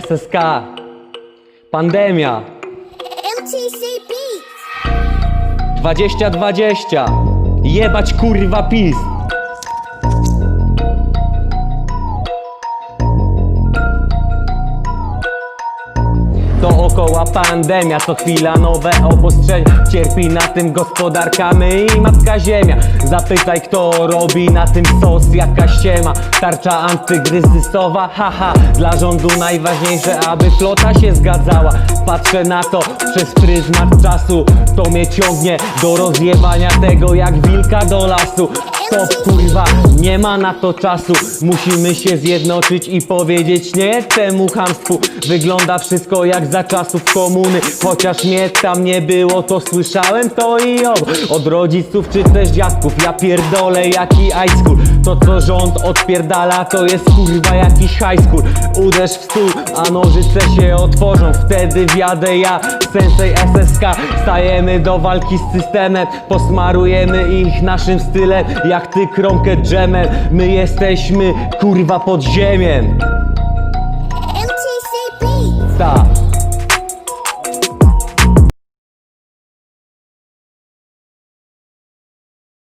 SSK. Pandemia. MTC Beats. 2020. Jebać kurwa PiS. Dookoła pandemia, co chwila nowe obostrzenia Cierpi na tym gospodarka, my i matka ziemia. Zapytaj kto robi na tym sos, jaka ściema. Tarcza antygryzysowa, haha Dla rządu najważniejsze, aby flota się zgadzała. Patrzę na to przez pryzmat czasu. To mnie ciągnie do rozjebania tego jak wilka do lasu Stop kurwa, nie ma na to czasu. Musimy się zjednoczyć i powiedzieć nie temu chamstwu. Wygląda wszystko jak za czasów komuny. Chociaż mnie tam nie było, to słyszałem to i owo Od rodziców czy też dziadków, ja pierdolę jaki high school. To co rząd odpierdala to jest kurwa jakiś high school. Uderz w stół, a nożyce się otworzą. Wtedy wjadę ja, sensei SSK Stajemy do walki z systemem Posmarujemy ich naszym stylem Jak ty kromkę dżemem. My jesteśmy kurwa pod ziemiem MTC Beats. Ta